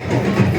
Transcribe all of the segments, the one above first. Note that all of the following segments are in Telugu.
అమ్మా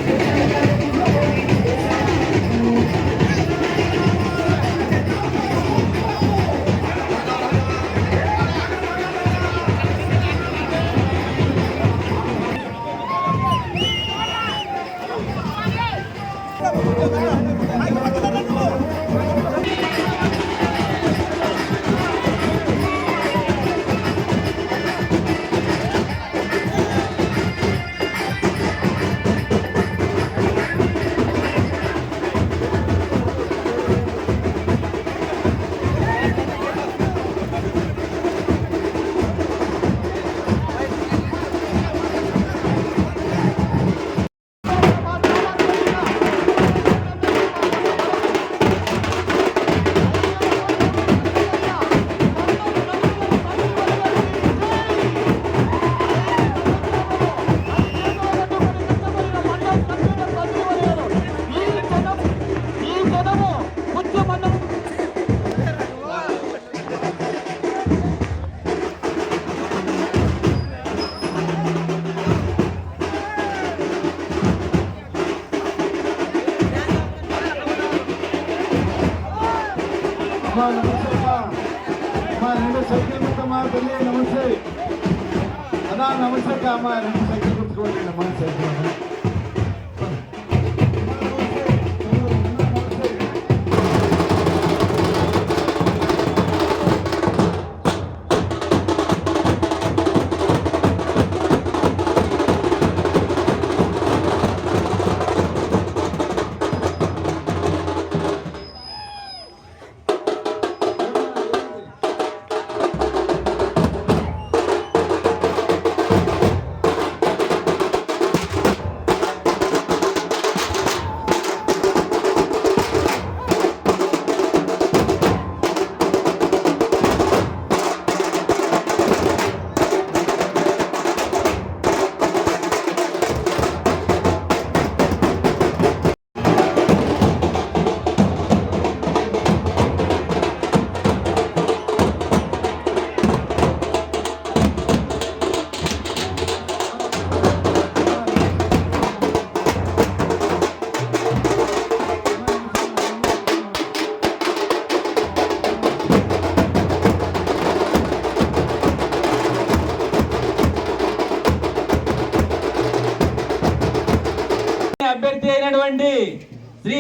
అయినటువంటి శ్రీ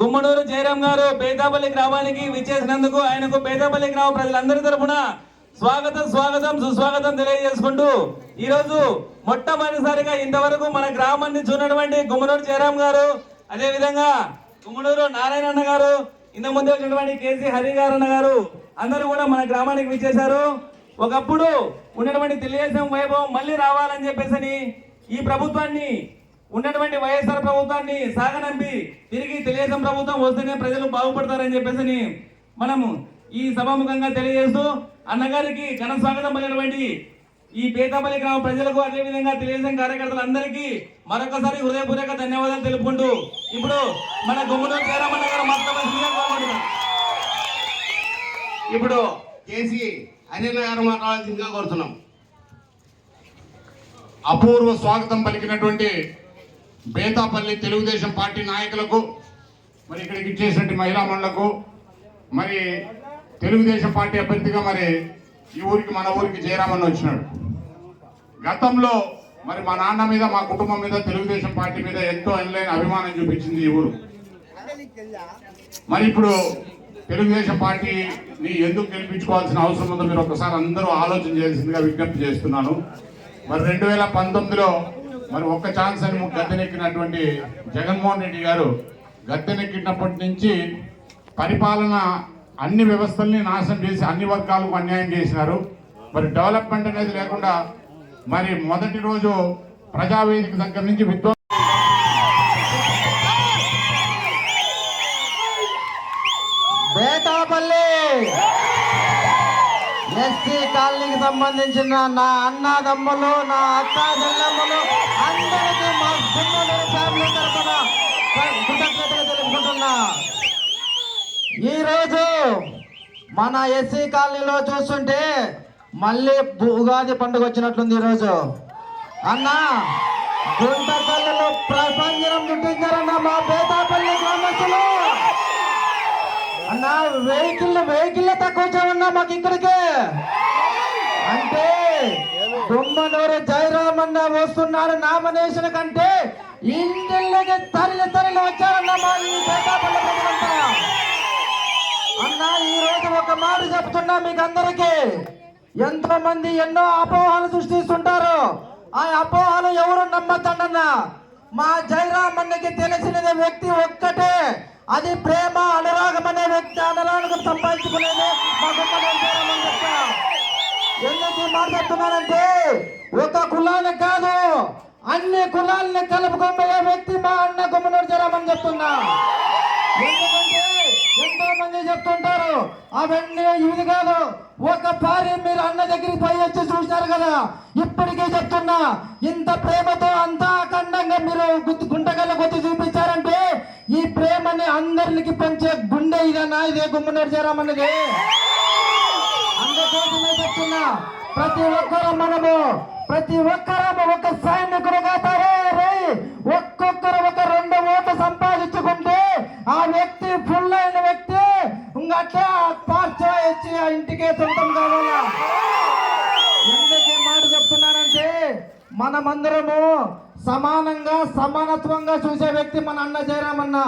గుమ్మనూరు జయరాం గారు పేదాపల్లి గ్రామానికి విచ్చేసినందుకు ఆయనకు పేదాపల్లి గ్రామ ప్రజలందరి తరఫున స్వాగతం స్వాగతం సుస్వాగతం తెలియజేసుకుంటూ ఈరోజు మొట్టమొదటిసారిగా ఇంతవరకు మన గ్రామాన్ని చూడటువంటి గుమ్మనూరు జయరాం గారు అదే విధంగా గుమ్మనూరు నారాయణ గారు ఇంత ముందు వచ్చినటువంటి కేసీ హరి గారు అన్న గారు అందరూ కూడా మన గ్రామానికి విచ్చేశారు. ఒకప్పుడు ఉన్నటువంటి తెలుగుదేశం వైభవం మళ్ళీ రావాలని చెప్పేసి ఈ ప్రభుత్వాన్ని ఉన్నటువంటి వైఎస్ఆర్ ప్రభుత్వాన్ని సాగనంపి తిరిగి తెలుగుదేశం ప్రభుత్వం వస్తేనే ప్రజలు బాగుపడతారని చెప్పేసి మనము ఈ సభాముఖంగా తెలియజేస్తూ అన్నగారికి ఘన స్వాగతం పలినటువంటి ఈ పేతాపల్లి గ్రామ ప్రజలకు అదేవిధంగా తెలుగుదేశం కార్యకర్తలందరికీ మరొకసారి హృదయపూర్వక ధన్యవాదాలు తెలుపుకుంటూ ఇప్పుడు మన గుమ్మనూరు జయరామన్న గారు ఇప్పుడు కేసీ అనిల్ గారు మాట్లాడాల్సిందిగా కోరుతున్నాం. అపూర్వ స్వాగతం పలికినటువంటి బేతాపల్లి తెలుగుదేశం పార్టీ నాయకులకు మరి ఇక్కడికి ఇచ్చేసినటువంటి మహిళా మండలకు మరి తెలుగుదేశం పార్టీ అభ్యర్థిగా మరి ఈ ఊరికి మన ఊరికి జయరామన్ వచ్చినాడు. గతంలో మరి మా నాన్న మీద మా కుటుంబం మీద తెలుగుదేశం పార్టీ మీద ఎంతో ఎనలేని అభిమానం చూపించింది ఈ ఊరు. మరి ఇప్పుడు తెలుగుదేశం పార్టీని ఎందుకు గెలిపించుకోవాల్సిన అవసరం ఉందో మీరు ఒకసారి అందరూ ఆలోచన చేయాల్సిందిగా విజ్ఞప్తి చేస్తున్నాను. మరి రెండు వేల పంతొమ్మిదిలో మరి ఒక్క ఛాన్స్ అని గద్దెనెక్కినటువంటి జగన్మోహన్ రెడ్డి గారు గద్దెనెక్కినప్పటి నుంచి పరిపాలన అన్ని వ్యవస్థల్ని నాశనం చేసి అన్ని వర్గాలకు అన్యాయం చేసినారు. మరి డెవలప్మెంట్ అనేది లేకుండా మరి మొదటి రోజు ప్రజావేదిక దగ్గర నుంచి విద్వా బేతాపల్లి! ఎస్సీ కాలనీకి సంబంధించిన నా అన్నదమ్ములు నా అక్క చెల్లెమ్మలు అందరికీ మా గుమ్మడి ఫ్యామిలీ తరఫున కృతజ్ఞతలు తెలుపుకుంటున్నా. ఈరోజు మన ఎస్సీ కాలనీలో చూస్తుంటే మళ్ళీ ఉగాది పండుగ వచ్చినట్లుంది ఈరోజు. అన్నా గుంటకల్లలో ప్రపంచం చుట్టించారన్న మా పేదాపల్లి గ్రామస్తులు. అన్న వెహికల్ వెహికల్ తక్కువ వచ్చామన్నా మాకు ఇక్కడికి. అంటే తుమ్మనూరు జయరామ్ అన్న వస్తున్నారు నామినేషన్ కంటే ఇంటిల్లకి తరలి తరలి వచ్చారన్న మా ఈ పేదాపల్లి ప్రజలంతా. ఈ రోజు ఒక మాట చెప్తున్నా మీకు అందరికి ఎంతో మంది ఎన్నో అపోహలు సృష్టిస్తుంటారు. ఆ అపోహలు ఎవరు నమ్మతండన్నా మా జయరామ్ అన్నకి తెలిసిన వ్యక్తి ఒక్కటే. అది ప్రేమ అనురాగం అనే వ్యక్తి అనురాగం సంపాదించుకునేది మా గుమ్మడి జయరామ్ అని చెప్తా. ఎందుకు మాట్లాడుతున్నానంటే ఒక కులానికి కాదు అన్ని కులాలని కలుపుకోబోయే వ్యక్తి మా అన్న గుమ్మనూరు జరామని చెప్తున్నా. ఎందుకంటే ఎంతో మంది చెప్తుంటారు అవన్నీ ఇది కాదు. ఒక భార్య మీరు అన్న దగ్గరికి పోయి వచ్చి చూసినారు కదా ఇప్పటికే చెప్తున్నా ఇంత ప్రేమతో అంతా అఖండంగా మీరు గుర్తు- గుంటగల్ల కొద్ది చూపించారంటే ఈ ప్రేమని అందరికి పంచే గుండె ఇదన్నా ఇదే గుమ్మనూరు జరామన్నది అందుకోసమే చెప్తున్నా ప్రతి ఒక్కరు మనము ప్రతి ఒక్కరము ఒక సైనికుడుగా తయారై ఒక్కొక్కరు ఒక రెండు ఓట్లు సంపాదించుకుంటే ఆ వ్యక్తి ఫుల్ అయిన వ్యక్తి ఇంకట్లా పార్చా ఇచ్చి ఆ ఇంటికే సొంతం కావాలా? ఎందుకు? మనమందరము సమానంగా సమానత్వంగా చూసే వ్యక్తి మన అన్న జయరామన్న.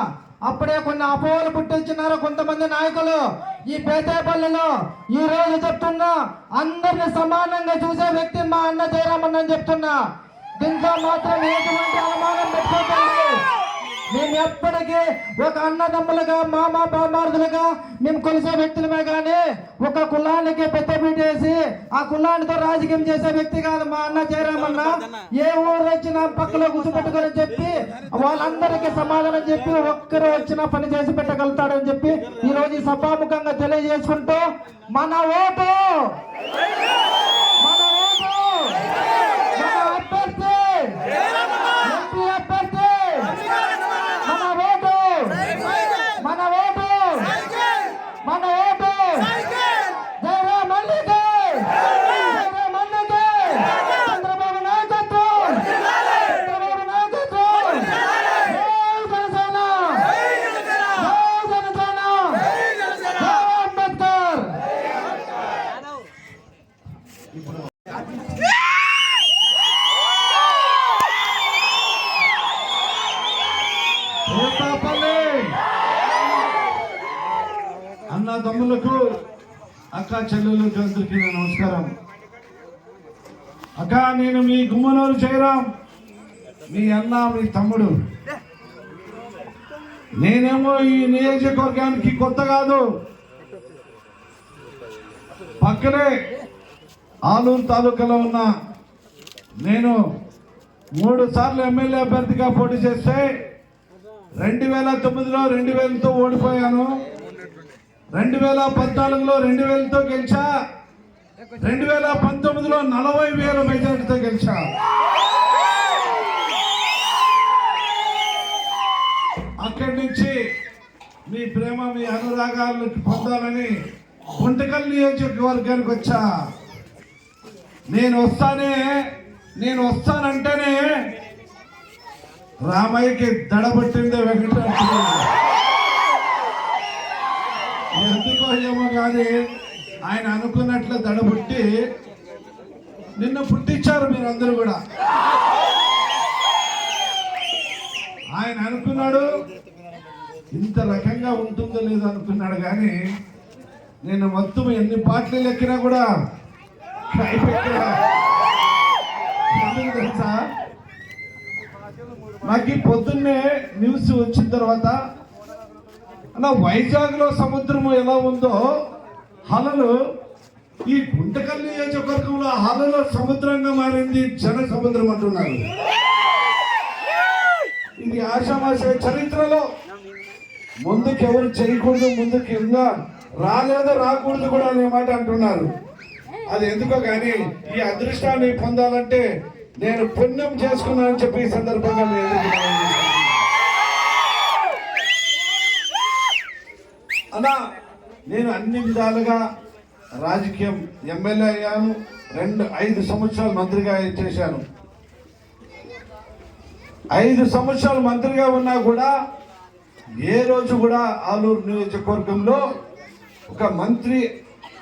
అప్పుడే కొన్ని అపోహలు పుట్టించినారు కొంతమంది నాయకులు. ఈ పేదేపల్లిలో ఈ రోజు చెప్తున్నా అందరిని సమానంగా చూసే వ్యక్తి మా అన్న జయరామన్న అని చెప్తున్నా. దీంట్లో మాత్రం ఎటువంటి అనుమానం పెట్టుకోకండి. మేము ఎప్పటికీ ఒక అన్నదమ్ములుగా మామ బామార్దులుగా మేము కొలిసే వ్యక్తులమే కానీ ఒక కులానికి పెద్ద వేసి ఆ కులానితో రాజకీయం చేసే వ్యక్తి కాదు మా అన్న జయరామన్న. ఏ ఊరు వచ్చినా పక్కలో కూర్చోబెట్టుకొని చెప్పి వాళ్ళందరికీ సమాధానం చెప్పి ఒక్కరు వచ్చినా పని చేసి పెట్టగలుగుతాడని చెప్పి ఈ రోజు ఈ సభాముఖంగా తెలియజేసుకుంటూ మన ఓటు! మన ఓటు! మన అభ్యర్థి ఎంపీ అభ్యర్థి మన ఓటు మన ఓటు మన ఓటు జయరాం మల్లికి జయరాం మల్లికి చంద్రబాబు నాయకత్వం చంద్రబాబు నాయకత్వం జై జనసేన జై జనసేన జై అంబేద్కర్ పేతాపల్లి అన్న తమ్ములకు అక్క చెల్లెలకు అందరికీ నా నమస్కారం అక్క నేను మీ గుమ్మనూరు జయరాం మీ అన్న మీ తమ్ముడు నేనేమో ఈ నియోజకవర్గానికి కొత్త కాదు. పక్కనే ఆలూరు తాలూకాలో ఉన్న నేను మూడు సార్లు ఎమ్మెల్యే అభ్యర్థిగా పోటీ చేస్తే రెండు వేల తొమ్మిదిలో రెండు వేలతో ఓడిపోయాను. రెండు వేల పద్నాలుగులో రెండు వేలతో గెలిచా. రెండు వేల పంతొమ్మిదిలో నలభై వేల మెజార్టీతో గెలిచా. మీ పొందాలని గుంటకల్ నియోజకవర్గానికి వచ్చా. నేను వస్తానే నేను వస్తానంటేనే రామయ్యకి దడబట్టిందే వెంకటరామ ఎందుకో ఏమో కానీ ఆయన అనుకున్నట్లు దడబుట్టి నిన్ను పుట్టించారు అందరూ కూడా. ఆయన అనుకున్నాడు ఇంత రకంగా ఉంటుందో లేదో అనుకున్నాడు కానీ నేను మొత్తం ఎన్ని పాటలు ఎక్కినా కూడా తెలుసా? నాకు ఈ పొద్దున్నే న్యూస్ వచ్చిన తర్వాత అన్న వైజాగ్లో సముద్రం ఎలా ఉందో హలలు ఈ గుంటకల్ నియోజకవర్గంలో హలలో సముద్రంగా మారింది జన సముద్రం అంటున్నారు. ఇది ఆషామాష చరిత్రలో ముందుకు ఎవరు చేయకూడదు ముందుకు ఇంకా రాలేదు రాకూడదు కూడా అనే మాట అంటున్నారు. అది ఎందుకో కానీ ఈ అదృష్టాన్ని పొందాలంటే నేను పుణ్యం చేసుకున్నానని చెప్పి ఈ సందర్భంగా నేను ఎదురుకు అన్నా నేను అన్ని విధాలుగా రాజకీయం ఎమ్మెల్యే అయ్యాను రెండు ఐదు సంవత్సరాలు మంత్రిగా చేశాను. ఐదు సంవత్సరాలు మంత్రిగా ఉన్నా కూడా ఏ రోజు కూడా ఆలూరు నియోజకవర్గంలో ఒక మంత్రి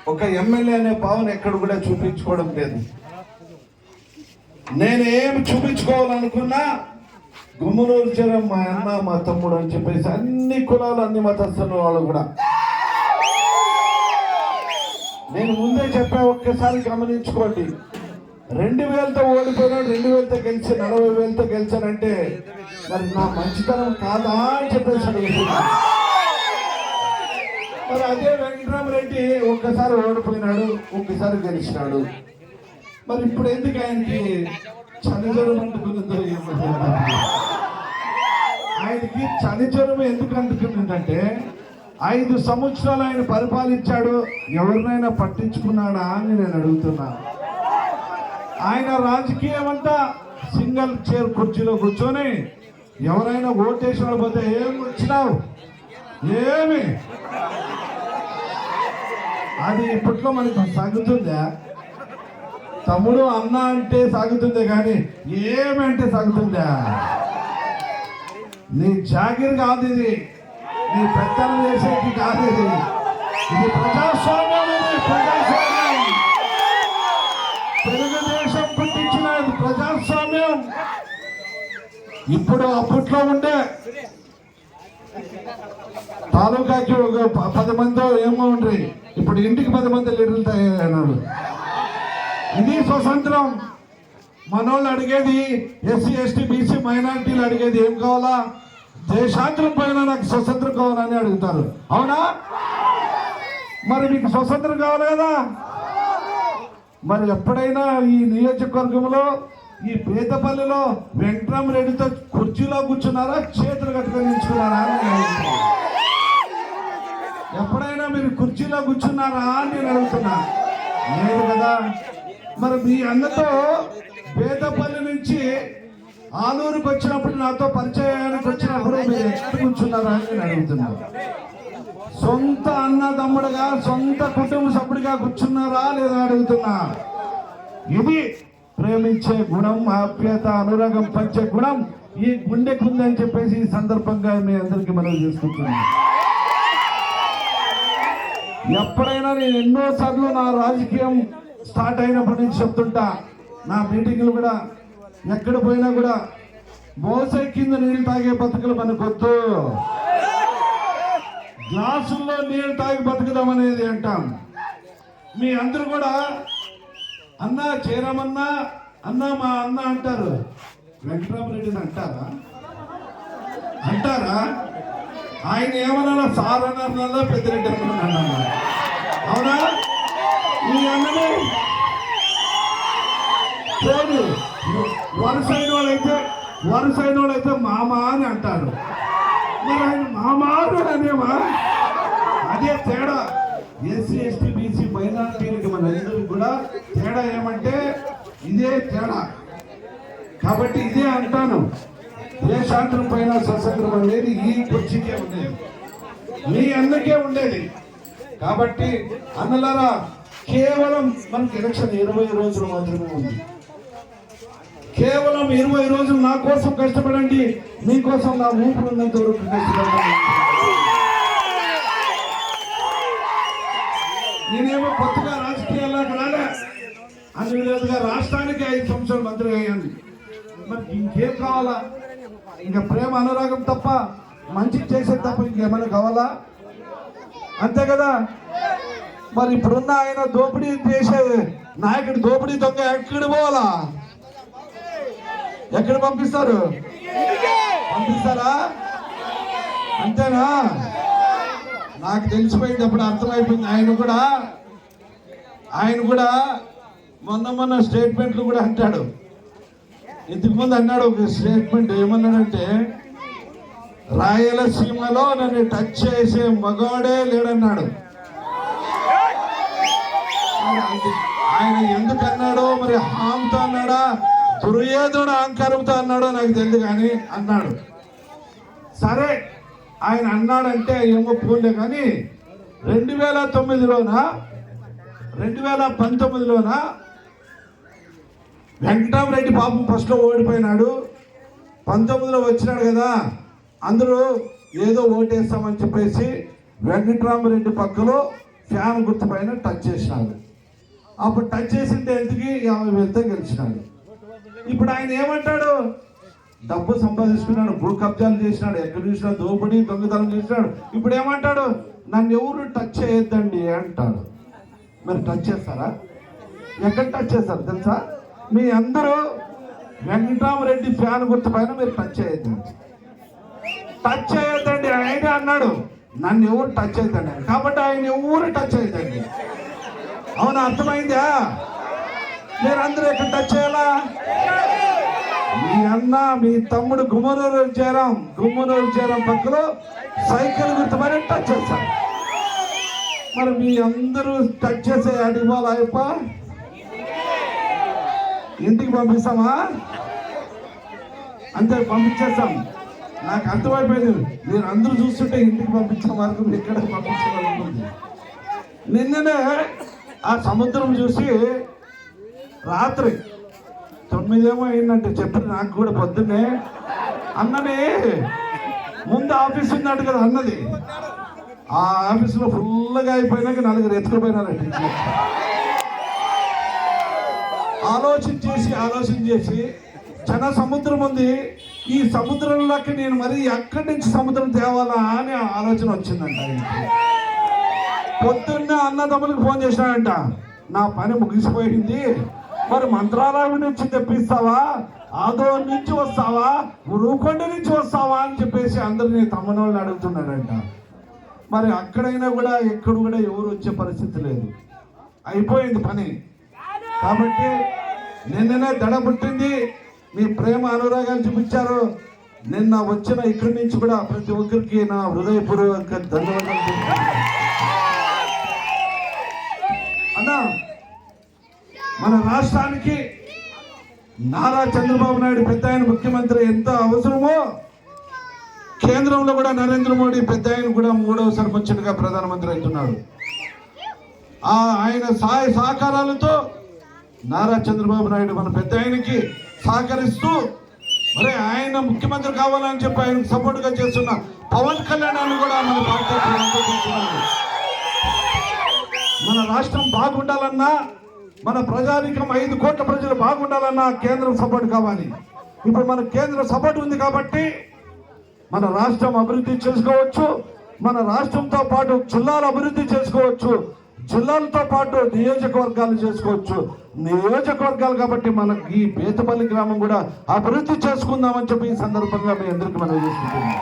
ఒక ఎమ్మెల్యే అనే భావన ఎక్కడ కూడా చూపించుకోవడం లేదు. నేను ఏమి చూపించుకోవాలనుకున్నా గుమ్మనూరు చేరం మా అన్న మా తమ్ముడు అని చెప్పేసి అన్ని కులాలు అన్ని మతస్థుల వాళ్ళు కూడా. నేను ముందే చెప్పా ఒక్కసారి గమనించుకోండి. రెండు వేలతో ఓడిపోయినా రెండు వేలతో గెలిచి నలభై వేలతో గెలిచానంటే మరి నా మంచితనం కాదా అని చెప్పేసి అడుగుతున్నా మరి అదే వెంకటరామరెడ్డి ఒక్కసారి ఓడిపోయినాడు ఒక్కసారి గెలిచినాడు. మరి ఇప్పుడు ఎందుకు ఆయనకి చనిజ్వరం అంటుకున్నదో ఆయనకి చనిజ్వరం ఎందుకు అంటుకున్నదంటే ఐదు సంవత్సరాలు ఆయన పరిపాలించాడు ఎవరినైనా పట్టించుకున్నాడా అని నేను అడుగుతున్నా. ఆయన రాజకీయం అంతా సింగల్ చైర్ కుర్చీలో కూర్చొని ఎవరైనా ఓటేసిన పోతే ఏం వచ్చినావు? ఏమి? అది ఇప్పట్లో మనకి సాగుతుందా? తమ్ముడు అన్న అంటే సాగుతుందే కానీ ఏమంటే సాగుతుందా? నీ జాగిర్ కాదు ఇది. నీ పెద్దలు చేసేది కాదు ఇది. ఇది ప్రజాస్వామ్యం ఇది ప్రజాస్వామ్యం. ఇప్పుడు అప్పట్లో ఉండే. తాలూకాకి ఒక పది మంది ఏమో ఉండ్రి. ఇప్పుడు ఇంటికి పది మంది లీడర్లు తయారన్నాడు ఇది స్వతంత్రం. మనోళ్ళు అడిగేది ఎస్సీ ఎస్టీ బీసీ మైనారిటీలు అడిగేది ఏం కావాలా? దేశాంతరం పైన నాకు స్వతంత్రం కావాలని అడుగుతారు. అవునా? మరి మీకు స్వతంత్రం కావాలి కదా? మరి ఎప్పుడైనా ఈ నియోజకవర్గంలో ఈ పేదపల్లిలో వెంకటరామరెడ్డితో కుర్చీలో కూర్చున్నారా? చేతులు కట్టుకొని నిల్చుకున్నారా అని ఎప్పుడైనా మీరు కుర్చీలో కూర్చున్నారా అని నేను అడుగుతున్నా. లేదు కదా? మరి మీ అన్నతో పేదపల్లి నుంచి ఆలూరుకి వచ్చినప్పుడు నాతో పరిచయానికి వచ్చినప్పుడు మీరు ఎక్కడ కూర్చున్నారా అని నేను అడుగుతున్నాను సొంత అన్నదమ్ముడుగా సొంత కుటుంబ సభ్యుడిగా కూర్చున్నారా లేదా అడుగుతున్నా. ఇది ప్రేమించే గుణం ఆప్యాయత అనురాగం పంచే గుణం ఈ గుండెకుందని చెప్పేసి ఈ సందర్భంగా మీ అందరికీ మనం చేసుకుంటున్నాం ఎప్పుడైనా నేను ఎన్నో సార్లు నా రాజకీయం స్టార్ట్ అయినప్పటి నుంచి చెప్తుంటా నా మీటింగ్లు కూడా ఎక్కడ పోయినా కూడా మోసే కింద నీళ్ళు తాగే బతుకులు మనకొద్దు గ్లాసుల్లో నీళ్ళు తాగి బతుకుదాం అనేది అంటాం. మీ అందరూ కూడా అన్న చేరమన్నా అన్న మా అన్న అంటారు. వెంకటరామరెడ్డిని అంటారా? అంటారా? ఆయన ఏమన్నా సార్ పెద్ద పెద్దరెడ్డి అన్నా అవునా? ఈ అన్నని పోనీ వరుస అయిన వాళ్ళైతే వరుస అయిన వాళ్ళైతే మామ అని అంటారు. మరి ఆయన మామారు అనేవా అదే తేడా. ఎస్సీ ఎస్టీ బీసీ మన అందరికి కూడా తేడా ఏమంటే ఇదే తేడా. కాబట్టి ఇదే అంటాను. దేశాంతరం పైన స్వతంత్రం అనేది ఈ కుర్చీకే ఉండేది. మీ అందరికే ఉండేది. కాబట్టి అన్నలారా కేవలం మనకి ఎలక్షన్ ఇరవై రోజులు మాత్రమే ఉంది. కేవలం ఇరవై రోజులు నా కోసం కష్టపడండి మీకోసం నా ఊపిరి ఉన్నంత వరకు కష్టపడండి నేనేమో కొత్తగా రాజకీయాల్లోకి రాలే. అన్ని రాష్ట్రానికి ఐదు సంవత్సరాలు మంత్రి అయ్యాను. మరి ఇంకేం కావాలా? ఇంకా ప్రేమ అనురాగం తప్ప మంచి చేసేది తప్ప ఇంకేమైనా కావాలా? అంతే కదా? మరి ఇప్పుడున్న ఆయన దోపిడీ చేసే నాయకుడు దోపిడీ దొంగ ఎక్కడ పోవాలా? ఎక్కడ పంపిస్తారు? పంపిస్తారా? అంతేనా? నాకు తెలిసిపోయింది అప్పుడు అర్థమైపోయింది. ఆయన కూడా ఆయన కూడా మొన్న మొన్న స్టేట్మెంట్లు కూడా అంటాడు. ఇంతకుముందు అన్నాడు ఒక స్టేట్మెంట్ ఏమన్నాడంటే రాయలసీమలో నన్ను టచ్ చేసే మగవాడే లేడన్నాడు. ఆయన ఎందుకు అన్నాడో మరి హామ్తో అన్నాడా దుర్యోధుడు అహంకారంతో అన్నాడో నాకు తెలియదు కానీ అన్నాడు. సరే ఆయన అన్నాడంటే ఏమో పూలే కానీ రెండు వేల తొమ్మిదిలోన రెండు వేల పంతొమ్మిదిలోన వెంకటరామరెడ్డి పాపం ఫస్ట్లో ఓడిపోయినాడు. పంతొమ్మిదిలో వచ్చినాడు కదా. అందరూ ఏదో ఓటేస్తామని చెప్పేసి వెంకటరామరెడ్డి పక్కలో ఫ్యాన్ గుర్తు పైన టచ్ చేసినాడు. అప్పుడు టచ్ చేసింటే ఎందుకు యాభై వేలతో గెలిచినాడు. ఇప్పుడు ఆయన ఏమంటాడు? డబ్బు సంపాదించుకున్నాడు భూ కబ్జాలు చేసినాడు ఎక్కడ చూసినా దోపిడీ దొంగతనం చేసినాడు. ఇప్పుడు ఏమంటాడు నన్ను ఎవరు టచ్ చేయొద్దండి అంటాడు. మరి టచ్ చేస్తారా? ఎక్కడ టచ్ చేస్తారు తెలుసా? మీ అందరూ వెంకటరామరెడ్డి ఫ్యాన్ గుర్తు పైన మీరు టచ్ చేయొద్దండి. టచ్ చేయొద్దండి ఆయన అన్నాడు. నన్ను ఎవరు టచ్ అవుతాడు కాబట్టి ఆయన ఎవరు టచ్ చేయొద్దండి. అవునా అర్థమైందా? మీరందరూ ఎక్కడ టచ్ చేయాలా? మీ అన్న మీ తమ్ముడు గుమ్మనూరు చేరాం గుమ్మనూరు చేరాం పక్కలో సైకిల్ గుర్తు టచ్ చేస్తారు మరి మీ అందరూ టచ్ చేసే అడిగాల అయిప ఇంటికి పంపిస్తామా? అంతే పంపించేస్తాం. నాకు అర్థమైపోయింది. మీరు అందరూ చూస్తుంటే ఇంటికి పంపించిన వరకు ఎక్కడ పంపించాలనుకుంది? నిన్ననే ఆ సముద్రం చూసి రాత్రి తొమ్మిదేమో అయిందంటే చెప్పిన నాకు కూడా పొద్దున్నే. అన్ననే ముందు ఆఫీస్ ఉందంట కదా అన్నది. ఆ ఆఫీసులో ఫుల్గా అయిపోయినాక నలుగురు ఎత్తుకుపోయినారండి ఆలోచన చేసి ఆలోచన చేసి చాలా సముద్రం ఉంది. ఈ సముద్రంలోకి నేను మరి ఎక్కడి నుంచి సముద్రం తేవాలా? అని ఆలోచన వచ్చిందంట పొద్దున్నే పొద్దున్న అన్నదమ్ములకు ఫోన్ చేసినాడంట నా పని ముగిసిపోయింది. మరి మంత్రాలయం నుంచి తెప్పిస్తావా? ఆదో నుంచి వస్తావా? రూకొండ నుంచి వస్తావా అని చెప్పేసి అందరినీ తమ్మనోళ్ళు అడుగుతున్నాడంట మరి అక్కడైనా కూడా ఎక్కడ కూడా ఎవరు వచ్చే పరిస్థితి లేదు. అయిపోయింది పని. కాబట్టి నిన్ననే దడ పుట్టింది. మీ ప్రేమ అనురాగాలు చూపించారు. నిన్న వచ్చిన ఇక్కడి నుంచి కూడా ప్రతి ఒక్కరికి నా హృదయపూర్వక ధన్యవాదాలు. మన రాష్ట్రానికి నారా చంద్రబాబు నాయుడు పెద్ద ఆయన ముఖ్యమంత్రి ఎంత అవసరమో కేంద్రంలో కూడా నరేంద్ర మోడీ పెద్ద ఆయన కూడా మూడవ సర్పంచుడిగా ప్రధానమంత్రి అవుతున్నాడు. ఆ ఆయన సహాయ సహకారాలతో నారా చంద్రబాబు నాయుడు మన పెద్ద ఆయనకి సహకరిస్తూ మరి ఆయన ముఖ్యమంత్రి కావాలని చెప్పి ఆయనకు సపోర్ట్గా చేస్తున్న పవన్ కళ్యాణ్ కూడా మన పార్టీ మన రాష్ట్రం బాగుండాలన్నా మన ప్రజానికం ఐదు కోట్ల ప్రజలు బాగుండాలన్నా కేంద్రం సపోర్ట్ కావాలి. ఇప్పుడు మన కేంద్ర సపోర్ట్ ఉంది కాబట్టి మన రాష్ట్రం అభివృద్ధి చేసుకోవచ్చు మన రాష్ట్రంతో పాటు జిల్లాలు అభివృద్ధి చేసుకోవచ్చు జిల్లాలతో పాటు నియోజకవర్గాలు చేసుకోవచ్చు. నియోజకవర్గాలు కాబట్టి మనకి ఈ పేతపల్లి గ్రామం కూడా అభివృద్ధి చేసుకుందామని చెప్పి ఈ సందర్భంగా మీ అందరికీ మనం చేసుకుంటున్నాం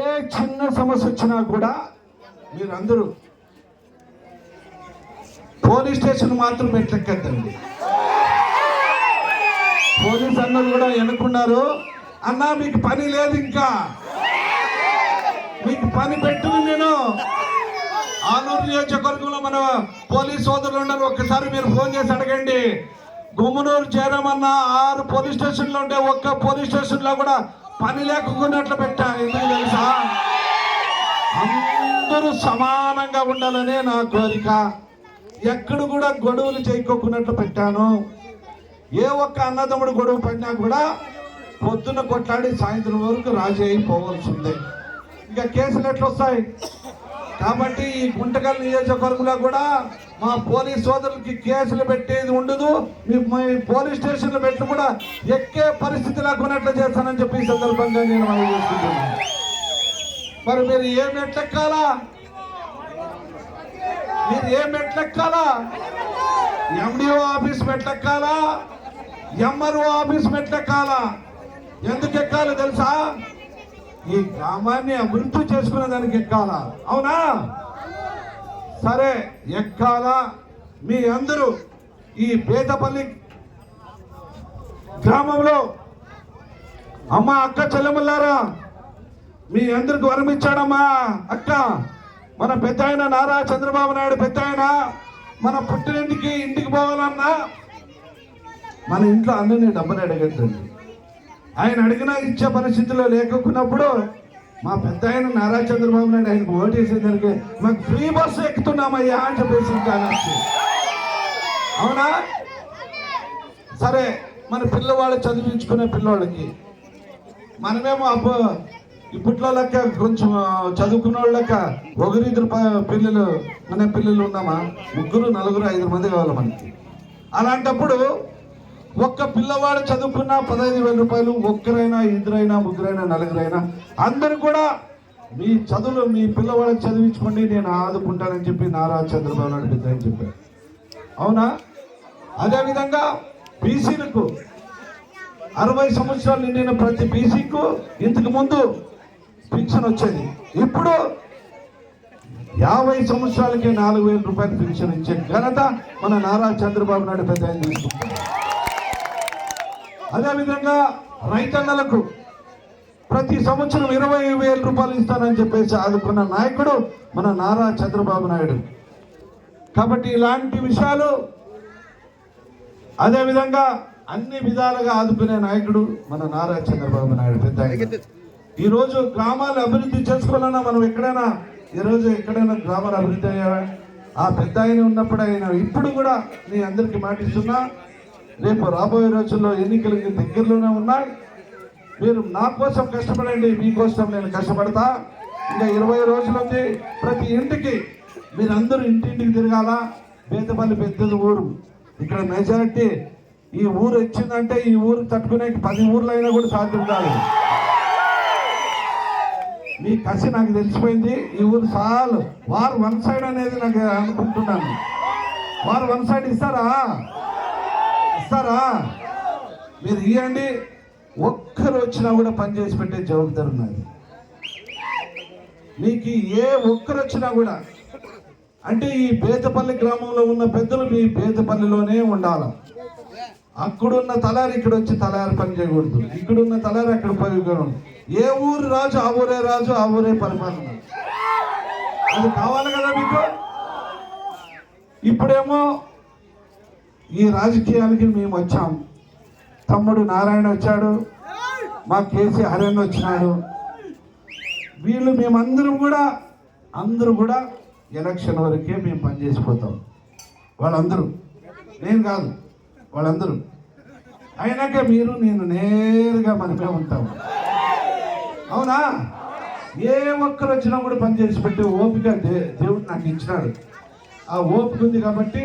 ఏ చిన్న సమస్య వచ్చినా కూడా మీరందరూ పోలీస్ స్టేషన్ మాత్రం మెట్లెక్కద్దండి పోలీస్ అన్నలు కూడా ఎన్నుకున్నారు. అన్నా మీకు పని లేదు ఇంకా. మీకు పని పెట్టును నేను. ఆలూరు నియోజకవర్గంలో మన పోలీస్ సోదరులు ఉన్నారు. ఒక్కసారి మీరు ఫోన్ చేసి అడగండి. గుమ్మనూరు చేరమన్న ఆరు పోలీస్ స్టేషన్లు ఉంటే ఒక్క పోలీస్ స్టేషన్లో కూడా పని లేకున్నట్లు పెట్టా ఎందుకు తెలుసా? అందరూ సమానంగా ఉండాలనే నా కోరిక. ఎక్కడ కూడా గొడవలు చేయకోకున్నట్లు పెట్టాను. ఏ ఒక్క అన్నదమ్ముడు గొడవ పడినా కూడా పొద్దున్న కొట్లాడి సాయంత్రం వరకు రాజీ అయిపోవాల్సిందే. ఇంకా కేసులు ఎట్లా వస్తాయి కాబట్టి ఈ గుంటకల్ నియోజకవర్గంలో కూడా మా పోలీస్ సోదరులకి కేసులు పెట్టేది ఉండదు. మీ పోలీస్ స్టేషన్లు పెట్టి కూడా ఎక్కే పరిస్థితి లేకున్నట్లు చేస్తానని చెప్పి ఈ సందర్భంగా నేను మనం చేసుకుంటున్నాను మరి మీరు ఏం ఎట్లెక్కాలా? మీరు ఏం మెట్లెక్కాలా? ఎండిఓ ఆఫీస్ మెట్లెక్కాలా? ఎంఆర్ఓ ఆఫీస్ మెట్లెక్కాలా? ఎందుకు ఎక్కాలి తెలుసా? ఈ గ్రామాన్ని అభివృద్ధి చేసుకునే దానికి ఎక్కాలా. అవునా? సరే ఎక్కాలా. మీ అందరూ ఈ పేదపల్లి గ్రామంలో అమ్మ అక్క చెల్లెమల్లారా మీ అందరికి వరం ఇచ్చాడమ్మా అక్క. మన పెద్ద ఆయన నారా చంద్రబాబు నాయుడు పెద్ద ఆయన మన పుట్టినింటికి ఇంటికి పోవాలన్నా మన ఇంట్లో అన్నీ డబ్బులు అడగద్దండి. ఆయన అడిగినా ఇచ్చే పరిస్థితిలో లేకున్నప్పుడు మా పెద్ద ఆయన నారా చంద్రబాబు నాయుడు ఆయనకు ఓటేసేదానికి మాకు ఫ్రీ బస్సు ఎక్కుతున్నామయ్యా అని చెప్పేసి అవునా? సరే మన పిల్లవాళ్ళు చదివించుకునే పిల్లవాళ్ళకి మనమేమో అబ్బో ఇప్పట్లో లెక్క కొంచెం చదువుకున్న వాళ్ళక లెక్క ఒకరిద్దరు పిల్లలు మన పిల్లలు ఉన్నామా? ముగ్గురు నలుగురు ఐదు మంది కావాలి మనకి. అలాంటప్పుడు ఒక్క పిల్లవాడు చదువుకున్న పదహైదు వేల రూపాయలు ఒక్కరైనా ఇద్దరైనా ముగ్గురైనా నలుగురైనా అందరూ కూడా మీ చదువులు మీ పిల్లవాళ్ళకి చదివించుకోండి నేను ఆదుకుంటానని చెప్పి నారా చంద్రబాబు నాయుడు పెద్ద అని చెప్పారు. అవునా? అదేవిధంగా బీసీలకు అరవై సంవత్సరాలు నిండిన ప్రతి బీసీకు ఇంతకు ముందు పింఛన్ వచ్చేది. ఇప్పుడు యాభై సంవత్సరాలకి నాలుగు వేల రూపాయలు పింఛన్ ఇచ్చే ఘనత మన నారా చంద్రబాబు నాయుడు పెద్ద ఆయన అదేవిధంగా రైతన్నలకు ప్రతి సంవత్సరం ఇరవై వేల రూపాయలు ఇస్తానని చెప్పేసి ఆదుకున్న నాయకుడు మన నారా చంద్రబాబు నాయుడు. కాబట్టి ఇలాంటి విషయాలు అదేవిధంగా అన్ని విధాలుగా ఆదుకునే నాయకుడు మన నారా చంద్రబాబు నాయుడు పెద్ద ఈరోజు ఈ రోజు గ్రామాలు అభివృద్ధి చేసుకోవాలన్నా మనం ఎక్కడైనా ఈరోజు ఎక్కడైనా గ్రామాలు అభివృద్ధి అయ్యారా ఆ పెద్ద ఆయన ఉన్నప్పుడు ఆయన ఇప్పుడు కూడా నీ అందరికీ మాటిస్తున్నా రేపు రాబోయే రోజుల్లో ఎన్నికలకి దగ్గరలోనే ఉన్నాయి. మీరు నా కోసం కష్టపడండి మీకోసం నేను కష్టపడతా. ఇంకా ఇరవై రోజులు ఉంది ప్రతి ఇంటికి మీరందరూ ఇంటింటికి తిరగాల? పేదపల్లి పెద్దది ఊరు. ఇక్కడ మెజారిటీ ఈ ఊరు వచ్చిందంటే ఈ ఊరు తట్టుకునే పది ఊర్లు అయినా కూడా సాధ్యం కాదు. మీ కసి నాకు తెలిసిపోయింది. ఈ ఊరు చాలు వారు వన్ సైడ్ అనేది నాకు అనుకుంటున్నాను. వారు వన్ సైడ్ ఇస్తారా? ఇస్తారా? మీరు ఇవ్వండి ఒక్కరు వచ్చినా కూడా పని చేసి పెట్టే జవాబుదారు ఉన్నది మీకు ఏ ఒక్కరు వచ్చినా కూడా అంటే ఈ బేతపల్లి గ్రామంలో ఉన్న పెద్దలు మీ బేతపల్లిలోనే ఉండాలి. అక్కడున్న తలారి ఇక్కడ వచ్చి తలారి పని చేయకూడదు. ఇక్కడున్న తలారి అక్కడ పని ఏ ఊరు రాజు ఆ ఊరే రాజు ఆ ఊరే పరిపాలన. అది కావాలి కదా మీకు? ఇప్పుడేమో ఈ రాజకీయాలకి మేము వచ్చాం. తమ్ముడు నారాయణ వచ్చాడు. మా కేసీ హరేన్ వచ్చినాడు. వీళ్ళు మేమందరం కూడా అందరూ కూడా ఎలక్షన్ వరకే మేము పనిచేసిపోతాం. వాళ్ళందరూ. నేను కాదు వాళ్ళందరూ. అయినాక మీరు నేను నేరుగా మనమే ఉంటాము అవునా? ఏ ఒక్కరు వచ్చినా కూడా పనిచేసి పెట్టే ఓపిక దే- దేవుడు నాకు ఇచ్చినాడు. ఆ ఓపిక ఉంది కాబట్టి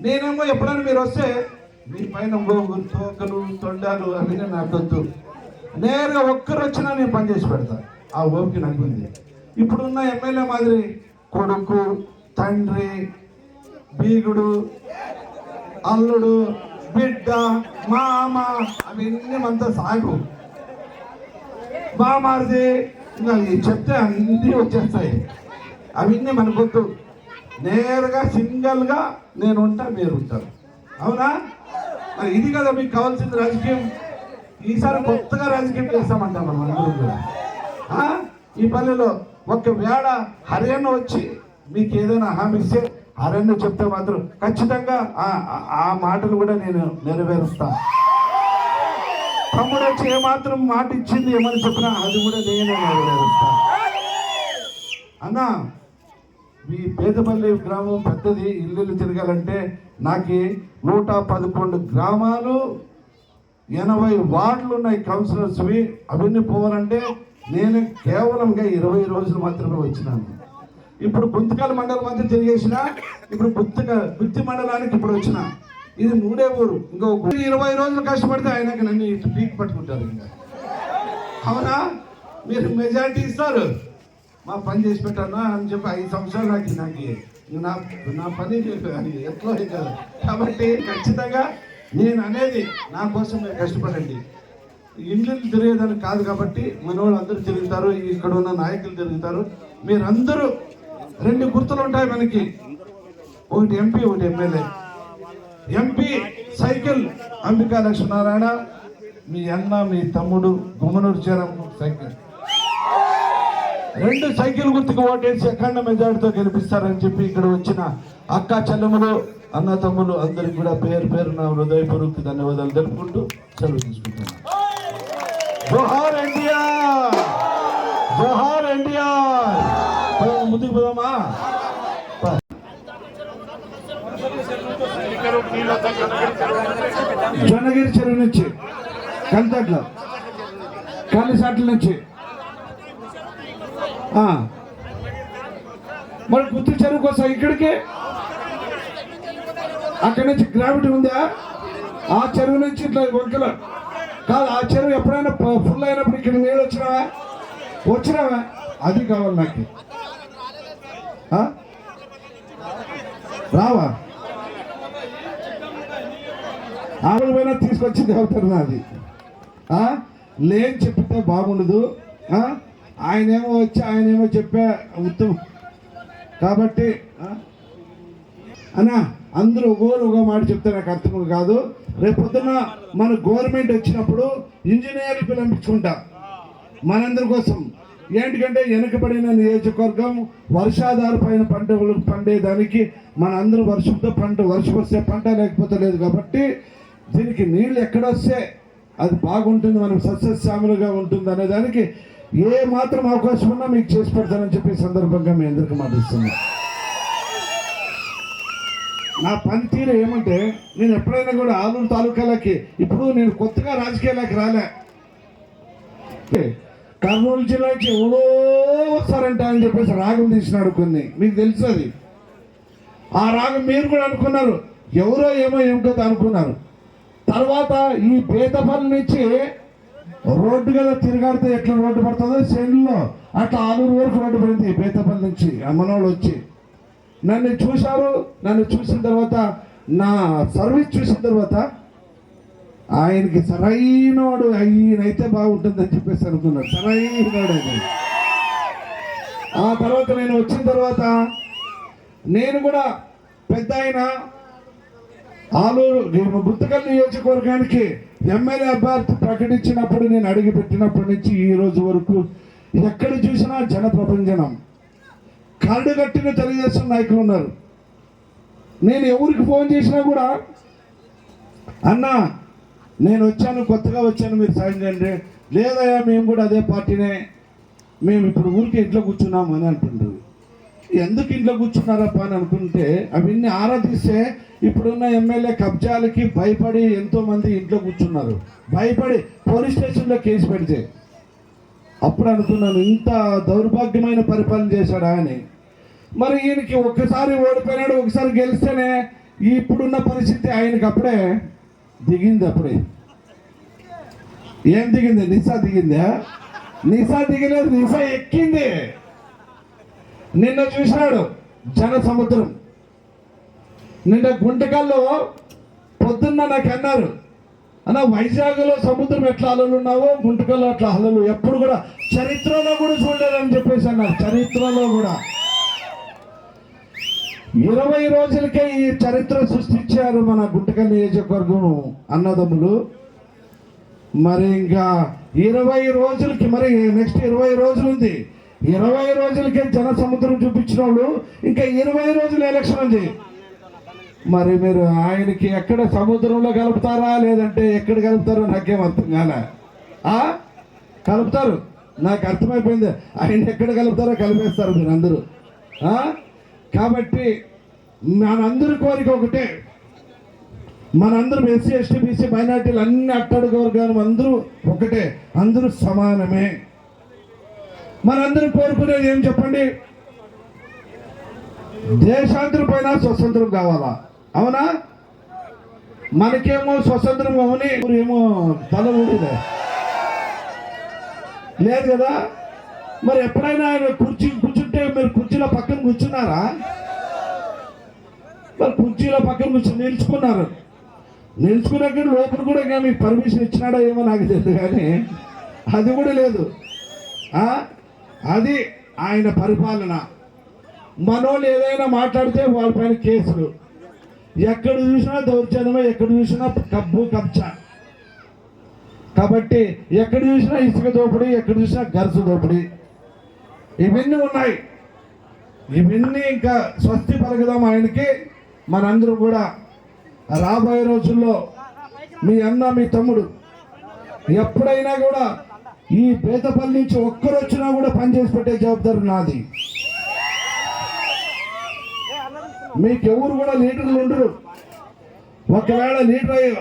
నేనేమో ఎప్పుడైనా మీరు వస్తే మీ పైన తోకలు తొండాలు అవి నాకు వద్దు నేరుగా ఒక్కరు వచ్చినా నేను పనిచేసి పెడతా. ఆ ఓపిక నాకు ఉంది. ఇప్పుడున్న ఎమ్మెల్యే మాదిరి కొడుకు తండ్రి బీగుడు అల్లుడు బిడ్డ మామ అవన్నీ మనతో సాగు. బాగా మారితే చెప్తే అన్నీ వచ్చేస్తాయి. అవన్నీ మనకొద్దు నేరుగా సింగల్గా నేను ఉంటా మీరు ఉంటారు అవునా? మరి ఇది కదా మీకు కావాల్సింది రాజకీయం. ఈసారి కొత్తగా రాజకీయం చేస్తామంటాం మనం అందరం కూడా. ఈ పల్లెలో ఒక వేళ హర్యానా వచ్చి మీకు ఏదైనా హామీ ఇస్తే హర్యానా చెప్తే మాత్రం ఖచ్చితంగా ఆ- మాటలు కూడా నేను నెరవేరుస్తాను తమ్ముడు వచ్చి ఏమాత్రం మాట ఇచ్చింది ఏమని చెప్పినా అది కూడా నేను అన్న అన్నా మీ పేదపల్లి గ్రామం పెద్దది ఇల్లు తిరగాలంటే నాకు నూట పదకొండు గ్రామాలు ఎనభై వార్డులు ఉన్నాయి కౌన్సిలర్స్వి అవన్నీ పోవాలంటే నేను కేవలంగా ఇరవై రోజులు మాత్రమే వచ్చినాను. ఇప్పుడు గుంతకాల మండలం అంతా తిరిగేసిన ఇప్పుడు గుత్తగా గుత్తి మండలానికి ఇప్పుడు వచ్చిన. ఇది మూడే ఊరు. ఇంకో ఇరవై రోజులు కష్టపడితే ఆయనకి నన్ను ఇటు పీక్ పట్టుకుంటారు ఇంకా. అవునా? మీరు మెజారిటీ ఇస్తారు. మా పని చేసి పెట్టాను అని చెప్పి ఐదు సంవత్సరాలు నాకు. నాకు నా నా పని అని ఎట్లా అవుతుంది కాబట్టి ఖచ్చితంగా నేను అనేది నా కోసం మీరు కష్టపడండి. ఇండ్లు తిరిగేదానికి కాదు కాబట్టి మన వాళ్ళు అందరూ తిరుగుతారు ఇక్కడ ఉన్న నాయకులు తిరుగుతారు. మీరందరూ రెండు గుర్తులు ఉంటాయి మనకి. ఒకటి ఎంపీ ఒకటి MLA. MP cycle Ambika Lakshminarayana మీ అన్న మీ తమ్ముడు గుమ్మనూరు చేరం సైకిల్ రెండు సైకిల్ గుర్తుకు ఓటేసి అఖండ మెజార్టీతో గెలిపిస్తారని చెప్పి ఇక్కడ వచ్చిన అక్క చెల్లెములు అన్న తమ్ములు అందరికి కూడా పేరు పేరు నా హృదయపూర్వక ధన్యవాదాలు తెలుపుకుంటూ సెలవు తీసుకుంటున్నాను. జోహార్ ఎన్టీఆర్! జోహార్ ఎన్టీఆర్! ముందుకు పోదామా? జొన్నగిరి చెరువు నుంచి కంతట్ల కాలిసాట్ల నుంచి. ఆ. మరి గుర్తు చెరువు కోసం ఇక్కడికి? అక్కడి నుంచి గ్రావిటీ ఉందా? ఆ చెరువు నుంచి ఇట్లా వంకల. కాదు ఆ చెరువు ఎప్పుడైనా ఫుల్ అయినప్పుడు ఇక్కడ నీళ్ళు వచ్చినావా? వచ్చినావా? అది కావాలి నాకు. ఆ? రావా? ఆవిడ పోయినా తీసుకొచ్చి దేవతరు నాది లేని చెప్తే బాగుండదు. ఆయనేమో వచ్చి ఆయనేమో చెప్పే ఉత్తమం. కాబట్టి అనా అన్నా అందరూ ఒకరు ఒక మాట చెప్తే నాకు అర్థం కాదు. రేపొద్దున మన గవర్నమెంట్ వచ్చినప్పుడు ఇంజనీర్లు పిలంపించుకుంటా. మనందరి కోసం. ఏంటికంటే వెనకబడిన నియోజకవర్గం వర్షాధార పైన పంటలు పండేదానికి మన అందరూ వర్షంతో పంట వర్షం వస్తే పంట లేకపోతే లేదు కాబట్టి దీనికి నీళ్ళు ఎక్కడొస్తే అది బాగుంటుంది మనం సస్యశ్యామలుగా ఉంటుంది అనే దానికి ఏ మాత్రం అవకాశం ఉన్నా మీకు చేసి పెడతానని చెప్పి సందర్భంగా మీ అందరికీ మాటిస్తున్నాను నా పనితీరు ఏమంటే నేను ఎప్పుడైనా కూడా ఆలూరు తాలూకాలకి ఇప్పుడు నేను కొత్తగా రాజకీయాలకి రాలే. కర్నూలు జిల్లాకి ఎవరో వస్తారంట అని చెప్పేసి రాగం తీసినాడు కొన్ని. మీకు తెలుసు అది. ఆ రాగం మీరు కూడా అనుకున్నారు. ఎవరో ఏమో ఏం కదా అనుకున్నారు. తర్వాత ఈ పేదపల్లి నుంచి రోడ్డు కదా తిరగాడితే ఎట్లా రోడ్డు పడుతుందో? సెల్లో. అట్లా ఆలూరు వరకు రోడ్డు పడింది ఈ నుంచి ఆ వచ్చి. నన్ను చూశారు నన్ను చూసిన తర్వాత నా సర్వీస్ చూసిన తర్వాత ఆయనకి సరైనవాడు ఆయనైతే బాగుంటుందని చెప్పేసి అనుకున్నాడు. సరైనవాడు అది ఆ తర్వాత నేను వచ్చిన తర్వాత నేను కూడా పెద్ద ఆయన ఆలూరు గుర్తుకల్ నియోజకవర్గానికి ఎమ్మెల్యే అభ్యర్థి ప్రకటించినప్పుడు నేను అడిగి పెట్టినప్పటి నుంచి ఈ రోజు వరకు ఎక్కడ చూసినా జన ప్రపంచనం కరడు కట్టిన తెలుగుదేశం నాయకులు ఉన్నారు. నేను ఎవరికి ఫోన్ చేసినా కూడా అన్నా నేను వచ్చాను కొత్తగా వచ్చాను మీరు సాయం చేయండి. లేదయ్యా మేము కూడా అదే పార్టీనే. మేము ఇప్పుడు ఊరికి ఇంట్లో కూర్చున్నాము అని అంటుండ్రు. ఎందుకు ఇంట్లో కూర్చున్నారప్ప అని అనుకుంటే అవన్నీ ఆరాధిస్తే ఇప్పుడున్న ఎమ్మెల్యే కబ్జాలకి భయపడి ఎంతోమంది ఇంట్లో కూర్చున్నారు. భయపడి పోలీస్ స్టేషన్లో కేసు పెడితే. అప్పుడు అనుకున్నాను ఇంత దౌర్భాగ్యమైన పరిపాలన చేశాడా అని. మరి ఈయనకి ఒక్కసారి ఓడిపోయినాడు ఒకసారి గెలిస్తేనే ఇప్పుడున్న పరిస్థితి ఆయనకి అప్పుడే దిగింది అప్పుడే. ఏం దిగింది? నిసా దిగిందా? నిసా దిగలేదు నిసా ఎక్కింది. నిన్న చూసినాడు జన సముద్రం. నిన్న గుంటకల్లో పొద్దున్న నాకు అన్నారు అన్న వైజాగ్లో సముద్రం ఎట్లా అలలు ఉన్నావో గుంటకల్లో అట్లా అలలు ఎప్పుడు కూడా చరిత్రలో కూడా చూడలేదని చెప్పేసి అన్నారు చరిత్రలో కూడా. ఇరవై రోజులకే ఈ చరిత్ర సృష్టించారు మన గుంటకల్ నియోజకవర్గం అన్నదమ్ములు. మరి ఇంకా ఇరవై రోజులకి మరి నెక్స్ట్ ఇరవై రోజులు ఉంది. ఇరవై రోజులకే జన సముద్రం చూపించిన వాళ్ళు ఇంకా ఇరవై రోజులు ఎలక్షన్ ఉంది. మరి మీరు ఆయనకి ఎక్కడ సముద్రంలో కలుపుతారా? లేదంటే ఎక్కడ కలుపుతారో నాకేం అర్థం కాలే. ఆ? కలుపుతారు. నాకు అర్థమైపోయింది. ఆయన ఎక్కడ కలుపుతారో కలిపేస్తారు మీరు అందరూ ఆ? కాబట్టి మనందరి కోరిక ఒకటే. మనందరం ఎస్సీ ఎస్టీ బీసీ మైనార్టీలు అన్ని అట్టడుగు వర్గాలు అందరూ ఒకటే. అందరూ సమానమే. మనందరం కోరుకునేది ఏం చెప్పండి? దేశాంతరం పైన స్వతంత్రం కావాలా? అవునా? మనకేమో స్వతంత్రం అవని ఏమో తల ఊడిదే లేదు కదా? మరి ఎప్పుడైనా ఆయన కుర్చీ కూర్చుంటే మీరు కుర్చీలో పక్కన కూర్చున్నారా? మరి కుర్చీలో పక్కన కూర్చొని నిలుచుకున్నారు. నిలుచుకున్నాక లోపల కూడా ఇంకా మీకు పర్మిషన్ ఇచ్చినాడా ఏమో నాకు తెలియదు కానీ అది కూడా లేదు. అది ఆయన పరిపాలన. మనోళ్ళు ఏదైనా మాట్లాడితే వాళ్ళపైన కేసులు. ఎక్కడ చూసినా దౌర్జన్యమే ఎక్కడ చూసినా కబ్బు కబ్చ కాబట్టి ఎక్కడ చూసినా ఇసుక దోపిడీ ఎక్కడ చూసినా గరసు దోపిడి. ఇవన్నీ ఉన్నాయి. ఇవన్నీ ఇంకా స్వస్తి పలకదాం ఆయనకి. మనందరూ కూడా రాబోయే రోజుల్లో మీ అన్న మీ తమ్ముడు ఎప్పుడైనా కూడా ఈ పేదపల్లి నుంచి ఒక్కరు వచ్చినా కూడా పనిచేసి పెట్టే జవాబుదారు నాది. మీకెవరు కూడా లీటర్లు ఉండరు. ఒకవేళ లీటర్ అయ్యి